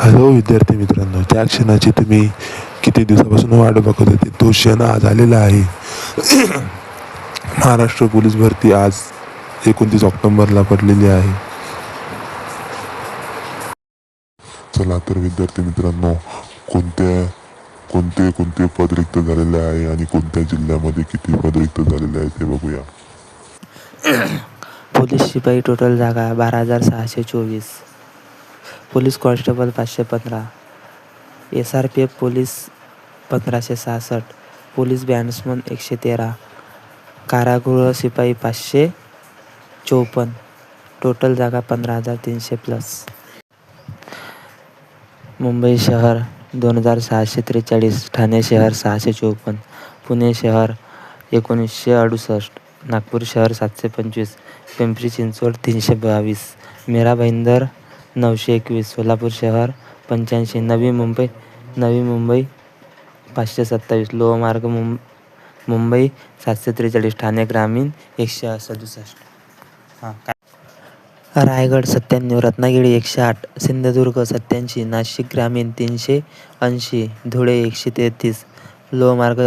Hello विद्यार्थी मित्रांनो त्या क्षणाची तुम्ही किती दिवसापासून वाट बघत होते? तो क्षण आज आलेला आहे. महाराष्ट्र पोलीस भरती आज एकोणतीस ऑक्टोंबरला पडलेली आहे. चला तर विद्यार्थी मित्रांनो कोणत्या कोणते कोणते पद रिक्त झालेले आहे आणि कोणत्या जिल्ह्यामध्ये किती पद रिक्त झालेले आहे ते बघूया. पोलीस शिपाई टोटल जागा बारा हजार सहाशे चोवीस. पोलीस कॉन्स्टेबल पाचशे पंधरा. S R P F police पंधराशे सहासष्ट. पोलीस बॅन्समन एकशे तेरा. कारागृह शिपाई पाचशे चोपन्न. टोटल जागा पंधरा हजार तीनशे प्लस. मुंबई शहर दोन हजार सहाशे त्रेचाळीस. ठाणे शहर सहाशे चोपन्न. पुणे शहर एकोणीसशे अडुसष्ट. नागपूर शहर सातशे पंचवीस. पिंपरी चिंचवड तीनशे बावीस. मीरा भाईंदर नऊशे एकवीस सोलापूर शहर पंच्याऐंशी नवी मुंबई नवी मुंबई पाचशे सत्तावीस लोहमार्ग मुं मुंबई सातशे त्रेचाळीस ठाणे ग्रामीण एकशे सदुसष्ट. हां काय? रायगड सत्त्याण्णव रत्नागिरी एकशे आठ सिंधुदुर्ग सत्याऐंशी नाशिक ग्रामीण तीनशे ऐंशी धुळे एकशे तेहतीस लोहमार्ग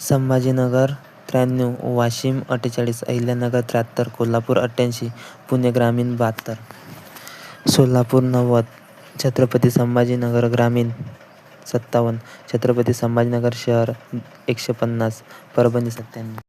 संभाजीनगर त्र्याण्णव वाशिम अठ्ठेचाळीस अहिल्यानगर त्र्याहत्तर कोल्हापूर अठ्ठ्याऐंशी पुणे ग्रामीण बहात्तर. सोलापूर नव्वद छत्रपती संभाजीनगर ग्रामीण सत्तावन्न छत्रपती संभाजीनगर शहर एकशे पन्नास परभणी सत्त्याण्णव.